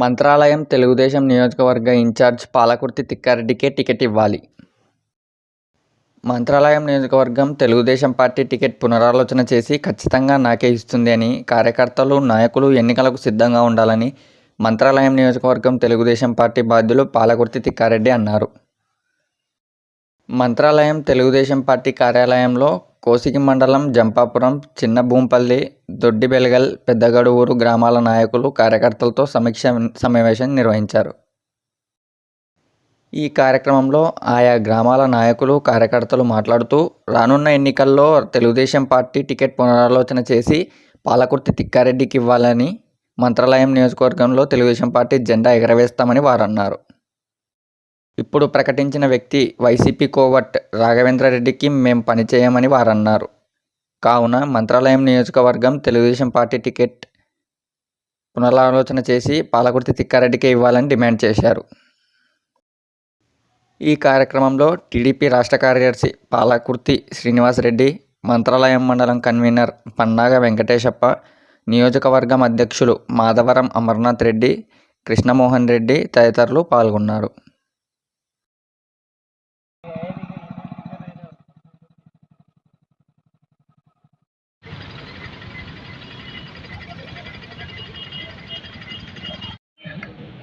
మంత్రాలయం తెలుగుదేశం నియోజకవర్గ incharge Palakurthi తిక్కారెడ్డికే ticket ఇవ్వాలి. మంత్రాలయం నియోజకవర్గం తెలుగుదేశం పార్టీ టికెట్ పునరాలోచన చేసి ఖచ్చితంగా నాకే ఇస్తుంది అని కార్యకర్తలు నాయకులు ఎన్నికలకు సిద్ధంగా ఉండాలని మంత్రాలయం నియోజకవర్గం తెలుగుదేశం పార్టీ బాధ్యులు పాలకుర్తి తిక్కారెడ్డి అన్నారు. మంత్రాలయం తెలుగుదేశం పార్టీ కార్యాలయంలో కోసిగి మండలం జంపాపురం చిన్న భూంపల్లి దొడ్డిబెలగల్ పెద్దగడువూరు గ్రామాల నాయకులు కార్యకర్తలతో సమీక్ష సమావేశం నిర్వహించారు. ఈ కార్యక్రమంలో ఆయా గ్రామాల నాయకులు కార్యకర్తలు మాట్లాడుతూ రానున్న ఎన్నికల్లో తెలుగుదేశం పార్టీ టికెట్ పునరాలోచన చేసి పాలకుర్తి తిక్కారెడ్డికి ఇవ్వాలని మంత్రాలయం నియోజకవర్గంలో తెలుగుదేశం పార్టీ జెండా ఎగరవేస్తామని వారు అన్నారు ఇప్పుడు ప్రకటించిన వ్యక్తి వైసీపీ కోవట్ రాఘవేంద్రారెడ్డికి మేము పనిచేయమని వారన్నారు. కావున మంత్రాలయం నియోజకవర్గం తెలుగుదేశం పార్టీ టికెట్ పునరాలోచన చేసి పాలకుర్తి తిక్కారెడ్డికి ఇవ్వాలని డిమాండ్ చేశారు. ఈ కార్యక్రమంలో టీడీపీ రాష్ట్ర కార్యదర్శి పాలకుర్తి శ్రీనివాసరెడ్డి మంత్రాలయం మండలం కన్వీనర్ పన్నాగ వెంకటేశప్ప నియోజకవర్గం అధ్యక్షులు మాధవరం అమర్నాథ్ రెడ్డి కృష్ణమోహన్ రెడ్డి తదితరులు పాల్గొన్నారు.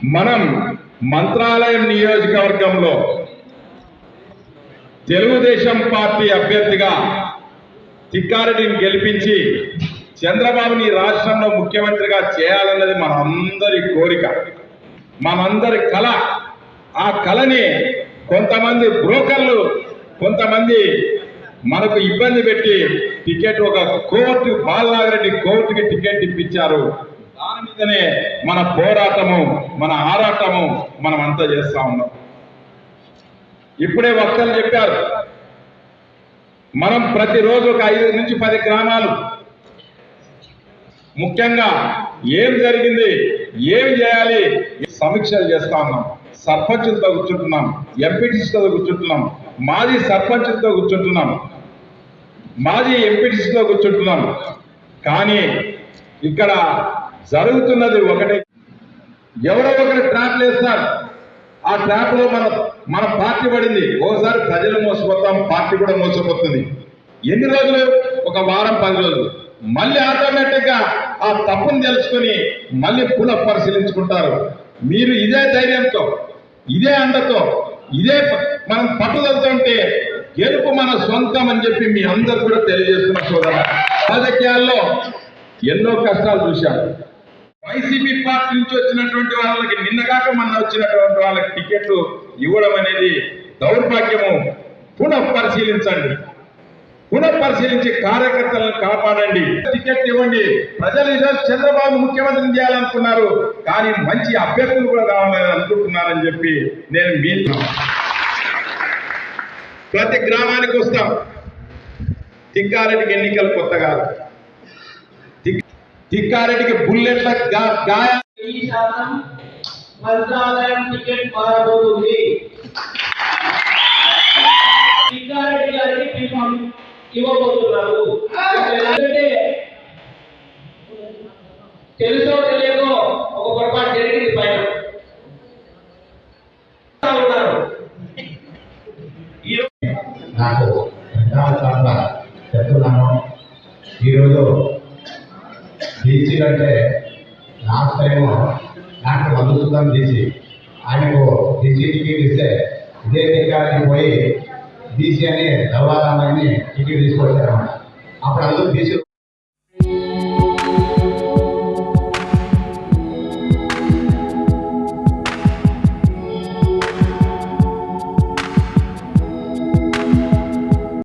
మనం మంత్రాలయం నియోజకవర్గంలో తెలుగుదేశం పార్టీ అభ్యర్థిగా తిక్కారెడ్డిని గెలిపించి చంద్రబాబుని రాష్ట్రంలో ముఖ్యమంత్రిగా చేయాలన్నది మనందరి కోరిక. మనందరి కళ ఆ కళని కొంతమంది బ్రోకర్లు కొంతమంది మనకు ఇబ్బంది పెట్టి టికెట్ ఒక కోర్టు బాలనాగరెడ్డి కోర్టుకి టికెట్ ఇప్పించారు. దాని మీదనే మన పోరాటము మన ఆరాటము మనం అంతా చేస్తా ఉన్నాం. ఇప్పుడే వక్తలు చెప్పారు మనం ప్రతిరోజు ఒక ఐదు నుంచి పది గ్రామాలు. ముఖ్యంగా ఏం జరిగింది ఏం చేయాలి సమీక్షలు చేస్తా ఉన్నాం. సర్పంచులతో కూర్చుంటున్నాం ఎంపీటీసీతో కూర్చుంటున్నాం మాజీ సర్పంచులతో కూర్చుంటున్నాం మాజీ ఎంపీటీసీతో కూర్చుంటున్నాం. కానీ ఇక్కడ జరుగుతున్నది ఒకటే. ఎవరో ఒకరు ట్రాప్లు వేస్తారు. ఆ ట్రాప్లో మన మన పార్టీ పడింది. ఓసారి ప్రజలు మోసపోతాం పార్టీ కూడా మోసపోతుంది. ఎన్ని రోజులు? ఒక వారం పది రోజులు. మళ్ళీ ఆటోమేటిక్గా ఆ తప్పును తెలుసుకుని మళ్ళీ పునః పరిశీలించుకుంటారు. మీరు ఇదే ధైర్యంతో ఇదే అండతో ఇదే ప- మనం పట్టుదలతోంటే గెలుపు మన సొంతం అని చెప్పి మీ అందరు కూడా తెలియజేస్తున్న సోదర రాజకీయాల్లో ఎన్నో కష్టాలు చూశారు. వైసీపీ పార్టీ నుంచి వచ్చినటువంటి వాళ్ళకి నిన్నగాక మొన్న వచ్చినటువంటి వాళ్ళకి టికెట్లు ఇవ్వడం అనేది దౌర్భాగ్యము. పునః పరిశీలించండి పునః పరిశీలించి కార్యకర్తలను కాపాడండి. టికెట్ ఇవ్వండి. ప్రజలు ఈరోజు చంద్రబాబు ముఖ్యమంత్రిని చేయాలనుకున్నారు. కానీ మంచి అభ్యర్థులు కూడా కావాలని అనుకుంటున్నారని చెప్పి నేను మీ ప్రతి గ్రామానికి వస్తాం. తిక్కారెడ్డికి ఎన్నికలు కొత్త కాదు తిక్కారెడ్డికి బుల్లెట్ల గాయ శాతం మంత్రాలయం టికెట్ మారబోతుంది సిద్ధారెడ్డి గారికి పిలుపు ఇవ్వబోతున్నారు. తెలుసో తెలియకో ఒక పొరపాటు జరిగింది పైన. నాకు చాలా చెప్తున్నాను. ఈరోజు డీసీ అంటే last time doctor Madhusudan DC ఆయనకు డీసీ టికెట్ ఇస్తే ఇదే టికెట్కి పోయి డీసీ అని దవ్వాలమ్మని టికెట్ తీసుకొచ్చారన్నమాట. అప్పుడు అందరూ డీసీ